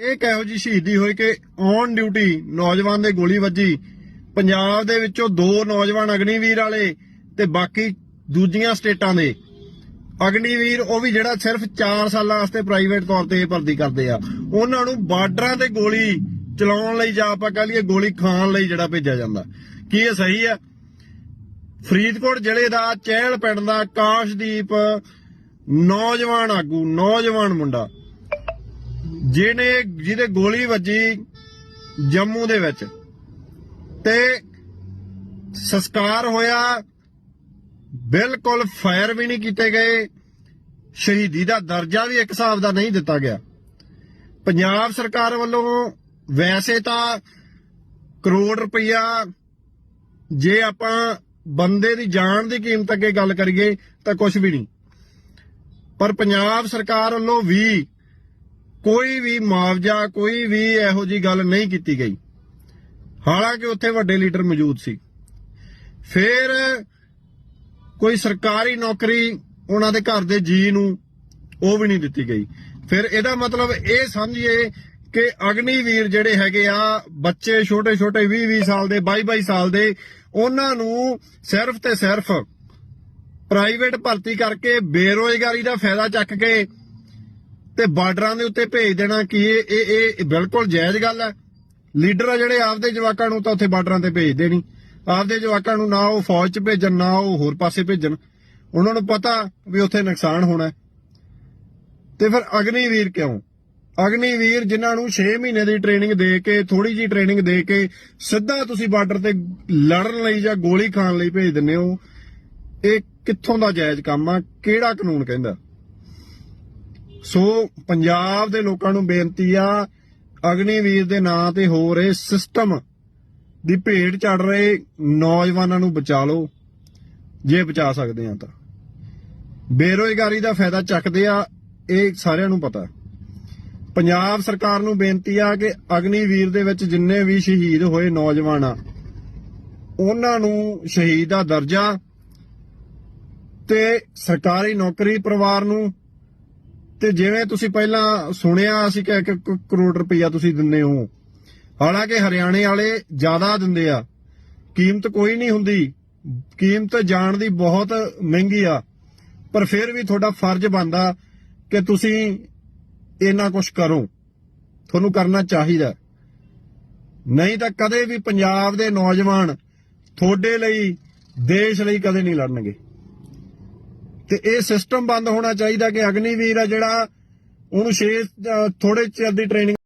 ਇਹ ਕਿਹੋ ਜੀ ਸ਼ਹੀਦੀ ਹੋਈ ਕਿ ਔਨ ਡਿਊਟੀ ਨੌਜਵਾਨ ਦੇ ਗੋਲੀ ਵੱਜੀ। ਪੰਜਾਬ ਦੇ ਵਿੱਚੋਂ ਦੋ ਨੌਜਵਾਨ ਅਗਨੀਵੀਰ ਵਾਲੇ ਤੇ ਬਾਕੀ ਦੂਜੀਆਂ ਸਟੇਟਾਂ ਦੇ। ਅਗਨੀਵੀਰ ਉਹ ਵੀ ਜਿਹੜਾ ਸਿਰਫ 4 ਸਾਲਾਂ ਵਾਸਤੇ ਪ੍ਰਾਈਵੇਟ ਤੌਰ ਤੇ ਭਰਤੀ ਕਰਦੇ ਆ। ਉਹਨਾਂ ਨੂੰ ਬਾਰਡਰਾਂ ਤੇ ਗੋਲੀ ਚਲਾਉਣ ਲਈ ਜਾਂ ਆਪਾਂ ਕਹ ਲਈਏ ਗੋਲੀ ਖਾਣ ਲਈ ਜਿਹੜਾ ਭੇਜਿਆ ਜਾਂਦਾ। ਕੀ ਇਹ ਸਹੀ ਆ? ਫਰੀਦਕੋਟ ਜ਼ਿਲ੍ਹੇ ਦਾ ਚਹਿਲ ਪਿੰਡ ਦਾ ਕਾਸ਼ਦੀਪ ਨੌਜਵਾਨ ਆਗੂ, ਨੌਜਵਾਨ ਮੁੰਡਾ। ਜਿਹਨੇ ਜਿਹਦੇ ਗੋਲੀ ਵੱਜੀ ਜੰਮੂ ਦੇ ਵਿੱਚ ਤੇ ਸੰਸਕਾਰ ਹੋਇਆ, ਬਿਲਕੁਲ ਫਾਇਰ ਵੀ ਨਹੀਂ ਕੀਤੇ ਗਏ, ਸ਼ਹੀਦੀ ਦਾ ਦਰਜਾ ਵੀ ਇੱਕ ਹਿਸਾਬ ਦਾ ਨਹੀਂ ਦਿੱਤਾ ਗਿਆ। ਪੰਜਾਬ ਸਰਕਾਰ ਵੱਲੋਂ ਵੈਸੇ ਤਾਂ ਕਰੋੜ ਰੁਪਈਆ ਜੇ ਆਪਾਂ ਬੰਦੇ ਦੀ ਜਾਨ ਦੀ ਕੀਮਤ ਅੱਗੇ ਗੱਲ ਕਰੀਏ ਤਾਂ ਕੁਝ ਵੀ ਨਹੀਂ। ਪਰ ਪੰਜਾਬ ਸਰਕਾਰ ਵੱਲੋਂ ਵੀ ਕੋਈ ਵੀ ਮੁਆਵਜ਼ਾ, ਕੋਈ ਵੀ ਇਹੋ ਜੀ ਗੱਲ ਨਹੀਂ ਕੀਤੀ ਗਈ। ਹਾਲਾਂਕਿ ਉੱਥੇ ਵੱਡੇ ਲੀਡਰ ਮੌਜੂਦ ਸੀ। ਫਿਰ ਕੋਈ ਸਰਕਾਰੀ ਨੌਕਰੀ ਉਹਨਾਂ ਦੇ ਘਰ ਦੇ ਜੀ ਨੂੰ ਉਹ ਵੀ ਨਹੀਂ ਦਿੱਤੀ ਗਈ। ਫਿਰ ਇਹਦਾ ਮਤਲਬ ਇਹ ਸਮਝੀਏ ਕਿ ਅਗਨੀਵੀਰ ਜਿਹੜੇ ਹੈਗੇ ਆ, ਬੱਚੇ ਛੋਟੇ ਛੋਟੇ 20 20 ਸਾਲ ਦੇ 22 22 ਸਾਲ ਦੇ, ਉਹਨਾਂ ਨੂੰ ਸਿਰਫ ਤੇ ਸਿਰਫ ਪ੍ਰਾਈਵੇਟ ਭਰਤੀ ਕਰਕੇ ਬੇਰੋਜ਼ਗਾਰੀ ਦਾ ਫਾਇਦਾ ਚੱਕ ਕੇ ਤੇ ਬਾਰਡਰਾਂ ਦੇ ਉੱਤੇ ਭੇਜ ਦੇਣਾ ਕੀ ਇਹ ਇਹ ਇਹ ਬਿਲਕੁਲ ਜਾਇਜ਼ ਗੱਲ ਹੈ। ਲੀਡਰ ਆ ਜਿਹੜੇ ਆਪਦੇ ਜਵਾਕਾਂ ਨੂੰ ਤਾਂ ਉੱਥੇ ਬਾਰਡਰਾਂ ਤੇ ਭੇਜ ਦੇਣੀ। ਆਪਦੇ ਜਵਾਕਾਂ ਨੂੰ ਨਾ ਉਹ ਫੌਜ 'ਚ ਭੇਜਣ, ਨਾ ਉਹ ਹੋਰ ਪਾਸੇ ਭੇਜਣ। ਉਹਨਾਂ ਨੂੰ ਪਤਾ ਵੀ ਉੱਥੇ ਨੁਕਸਾਨ ਹੋਣਾ ਤੇ ਫਿਰ ਅਗਨੀਵੀਰ ਕਿਉਂ? ਅਗਨੀਵੀਰ ਜਿਨ੍ਹਾਂ ਨੂੰ 6 ਮਹੀਨੇ ਦੀ ਟ੍ਰੇਨਿੰਗ ਦੇ ਕੇ ਥੋੜੀ ਜੀ ਟ੍ਰੇਨਿੰਗ ਦੇ ਕੇ ਸਿੱਧਾ ਤੁਸੀਂ ਬਾਰਡਰ ਤੇ ਲੜਨ ਲਈ ਜਾਂ ਗੋਲੀ ਖਾਣ ਲਈ ਭੇਜ ਦਿੰਦੇ ਹੋ, ਇਹ ਕਿੱਥੋਂ ਦਾ ਜਾਇਜ਼ ਕੰਮ ਆ? ਕਿਹੜਾ ਕਾਨੂੰਨ ਕਹਿੰਦਾ? ਸੋ ਪੰਜਾਬ ਦੇ ਲੋਕਾਂ ਨੂੰ ਬੇਨਤੀ ਆ, ਅਗਨੀਵੀਰ ਦੇ ਨਾਂ ਤੇ ਹੋ ਰਹੇ ਸਿਸਟਮ ਦੀ ਭੇਟ ਚੜ ਰਹੇ ਨੌਜਵਾਨਾਂ ਨੂੰ ਬਚਾ ਲਓ। ਜੇ ਬਚਾ ਸਕਦੇ ਆ ਤਾਂ। ਬੇਰੋਜ਼ਗਾਰੀ ਦਾ ਫਾਇਦਾ ਚੱਕਦੇ ਆ, ਇਹ ਸਾਰਿਆਂ ਨੂੰ ਪਤਾ। ਪੰਜਾਬ ਸਰਕਾਰ ਨੂੰ ਬੇਨਤੀ ਆ ਕਿ ਅਗਨੀਵੀਰ ਦੇ ਵਿੱਚ ਜਿੰਨੇ ਵੀ ਸ਼ਹੀਦ ਹੋਏ ਨੌਜਵਾਨ ਆ, ਉਹਨਾਂ ਨੂੰ ਸ਼ਹੀਦ ਦਾ ਦਰਜਾ ਤੇ ਸਰਕਾਰੀ ਨੌਕਰੀ ਪਰਿਵਾਰ ਨੂੰ ਤੇ ਜਿਵੇਂ ਤੁਸੀਂ ਪਹਿਲਾਂ ਸੁਣਿਆ ਸੀ ਕਿ 1 ਕਰੋੜ ਰੁਪਈਆ ਤੁਸੀਂ ਦਿੰਦੇ ਹੋ, ਹਾਲਾਂਕਿ ਹਰਿਆਣੇ ਵਾਲੇ ਜ਼ਿਆਦਾ ਦਿੰਦੇ ਆ। ਕੀਮਤ ਕੋਈ ਨਹੀਂ ਹੁੰਦੀ। ਕੀਮਤ ਜਾਣ ਦੀ ਬਹੁਤ ਮਹਿੰਗੀ ਆ। ਪਰ ਫਿਰ ਵੀ ਤੁਹਾਡਾ ਫਰਜ਼ ਬਣਦਾ ਕਿ ਤੁਸੀਂ ਇੰਨਾ ਕੁਝ ਕਰੋ। ਤੁਹਾਨੂੰ ਕਰਨਾ ਚਾਹੀਦਾ। ਨਹੀਂ ਤਾਂ ਕਦੇ ਵੀ ਪੰਜਾਬ ਦੇ ਨੌਜਵਾਨ ਤੁਹਾਡੇ ਲਈ, ਦੇਸ਼ ਲਈ ਕਦੇ ਨਹੀਂ ਲੜਨਗੇ। ਤੇ ਇਹ ਸਿਸਟਮ ਬੰਦ ਹੋਣਾ ਚਾਹੀਦਾ ਕਿ ਅਗਨੀਵੀਰ ਆ ਜਿਹੜਾ ਉਹਨੂੰ ਛੇ ਥੋੜੇ ਚਿਰ ਦੀ ਟ੍ਰੇਨਿੰਗ